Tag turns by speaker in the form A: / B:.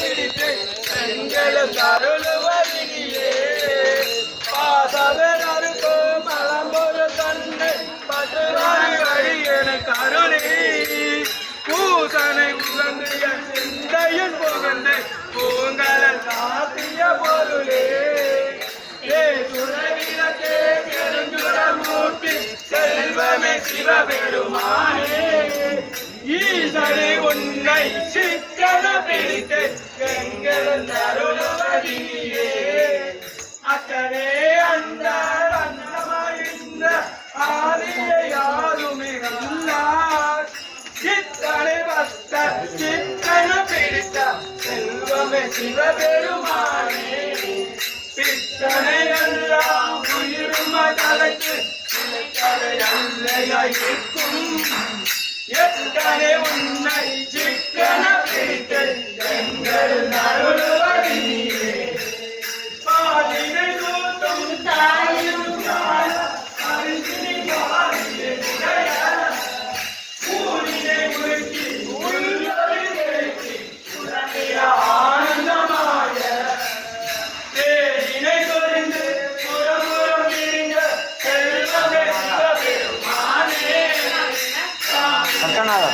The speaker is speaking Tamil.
A: பிடித்து எங்கள் தருளுவதினியே பாதவனருக்கு மலம்பொரு தன்னை பட்டுவாய் வழியன கருணை பூசனை உகந்து என் சிந்தையில் புகந்து பூங்கலல் காத்திய பொருளே. ஏ துறவிலக்கே பெருஞ்சுரமூர்த்தி செல்வமே சிவபெருமானே. உன்னை பிடித்து எங்கள் அருளவதியே அத்தனே அந்த அந்தமாயிருந்த ஆதியை யாருமே அல்லார். சித்தனை சித்தன பிடித்த செல்வமே சிவபெருமானே. பித்தனை எல்லாம் உயிரும் தலைக்கு அல்லையாயிருக்கும் எத்தனை உன்னை சிக்கன பிடித்து எங்கள் நான் Falta
B: nada.